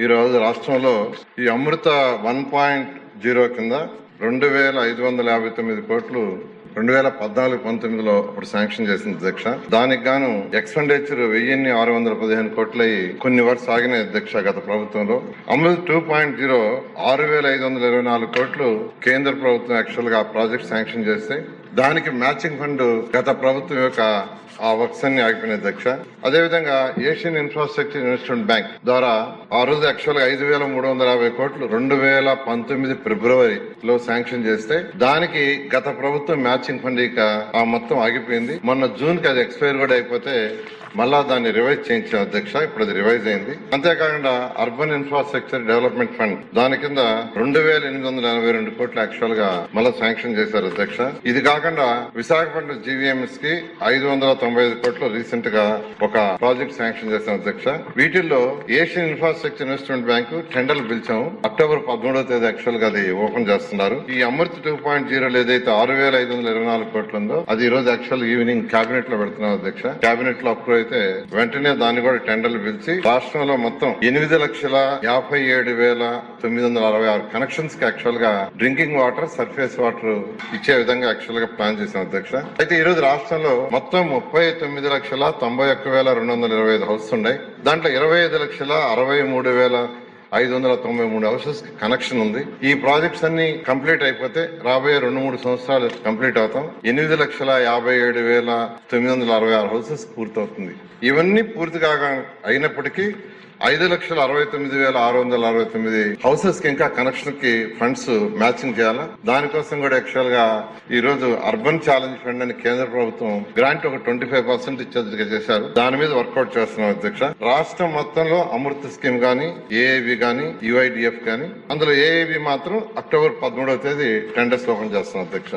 ఈ రోజు రాష్ట్రంలో ఈ అమృత వన్ పాయింట్ జీరో కింద రెండు వేల ఐదు వందల యాభై తొమ్మిది కోట్లు రెండు వేల పద్నాలుగు పంతొమ్మిదిలో అప్పుడు శాంక్షన్ చేసింది అధ్యక్ష. దానికి గాను ఎక్స్పెండిచర్ వెయ్యిన్ని ఆరు వందల పదిహేను కోట్లయి కొన్ని వరకు ఆగిన అధ్యక్ష గత ప్రభుత్వంలో. అమృత్ టూ పాయింట్ జీరో ఆరు వేల ఐదు వందల ఇరవై నాలుగు కోట్లు కేంద్ర ప్రభుత్వం యాక్చువల్గా ప్రాజెక్ట్ శాంక్షన్ చేస్తే దానికి మ్యాచింగ్ ఫండ్ గత ప్రభుత్వం యొక్క ఆ వర్క్స్ అన్ని ఆగిపోయినాయి అధ్యక్ష. అదేవిధంగా ఏషియన్ ఇన్ఫ్రాస్ట్రక్చర్ ఇన్వెస్ట్మెంట్ బ్యాంక్ ద్వారా ఆ రోజు యాక్చువల్గా ఐదు వేల మూడు వందల యాభై కోట్లు రెండు వేల పంతొమ్మిది ఫిబ్రవరిలో శాంక్షన్ చేస్తే దానికి గత ప్రభుత్వం మ్యాచింగ్ ఫండ్ ఇక ఆ మొత్తం ఆగిపోయింది. మొన్న జూన్కి అది ఎక్స్పైర్ కూడా అయిపోతే మళ్ళా దాన్ని రివైజ్ చేయించిన అధ్యక్ష ఇప్పుడు అది రివైజ్ అయింది. అంతేకాకుండా అర్బన్ ఇన్ఫ్రాస్ట్రక్చర్ డెవలప్మెంట్ ఫండ్ దాని కింద రెండు వేల ఎనిమిది వందల ఎనభై రెండు కోట్లు యాక్చువల్గా మళ్ళా శాంక్షన్ చేశారు అధ్యక్ష. ఇది కాకుండా విశాఖపట్నం జీవీఎంఎస్కి ఐదు వందల తొంభై ఐదు కోట్లు రీసెంట్గా ఒక ప్రాజెక్ట్ శాంక్షన్ చేశాం అధ్యక్ష. వీటిల్లో ఏషియన్ ఇన్ఫ్రాస్ట్రక్చర్ ఇన్వెస్ట్మెంట్ బ్యాంకు టెండర్లు పిలిచాము అక్టోబర్ పదమూడవ తేదీ యాక్చువల్గా అది ఓపెన్ చేస్తున్నారు ఈ అమృత్ టూ పాయింట్ జీరో ఏదైతే ఆరు వేల ఐదు వందల ఇరవై నాలుగు కోట్లు ఉందో అది ఈ రోజు యాక్చువల్ ఈవినింగ్ కేబినెట్లో పెడుతున్నాం అధ్యక్ష. కేబినెట్లో అప్రూవ్ అయితే వెంటనే దాన్ని కూడా టెండర్లు పిలిచి రాష్ట్రంలో మొత్తం ఎనిమిది లక్షల యాభై ఏడు వేల తొమ్మిది వందల అరవై ఆరు కనెక్షన్స్కి యాక్చువల్గా డ్రింకింగ్ వాటర్ సర్ఫేస్ వాటర్ ఇచ్చే విధంగా యాక్చువల్గా ప్లాన్ చేశాం అధ్యక్ష. అయితే ఈ రోజు రాష్ట్రంలో మొత్తం ముప్పై తొమ్మిది లక్షల తొంభై ఒక్క వేల రెండు వందల ఇరవై ఐదు హౌస్ ఉన్నాయి. దాంట్లో ఇరవై ఐదు లక్షల అరవై మూడు వేల ఐదు వందల తొంభై మూడు హౌసెస్ కనెక్షన్ ఉంది. ఈ ప్రాజెక్ట్స్ అన్ని కంప్లీట్ అయిపోతే రాబోయే రెండు మూడు సంవత్సరాలు కంప్లీట్ అవుతాం. ఎనిమిది లక్షల యాభై ఏడు వేల తొమ్మిది వందల అరవై ఆరు హౌసెస్ పూర్తవుతుంది. ఇవన్నీ పూర్తి కాగా అయినప్పటికీ ఐదు లక్షల అరవై తొమ్మిది వేల ఆరు వందల అరవై తొమ్మిది హౌసెస్కి ఇంకా కనెక్షన్కి ఫండ్స్ మ్యాచింగ్ చేయాలా? దానికోసం కూడా యాక్చువల్గా ఈ రోజు అర్బన్ ఛాలెంజ్ ఫండ్ అని కేంద్ర ప్రభుత్వం గ్రాంట్ ఒక ట్వంటీ ఫైవ్ పర్సెంట్ ఇచ్చేదిగా చేశారు. దాని మీద వర్కౌట్ చేస్తున్నాం అధ్యక్ష. రాష్ట్రం మొత్తంలో అమృత స్కీమ్ గానీ ఏఐబి గానీ యుఐడిఎఫ్ గానీ అందులో ఏఐబి మాత్రం అక్టోబర్ పదమూడవ తేదీ టెండర్స్ ఓపెన్ చేస్తున్నాం అధ్యక్ష.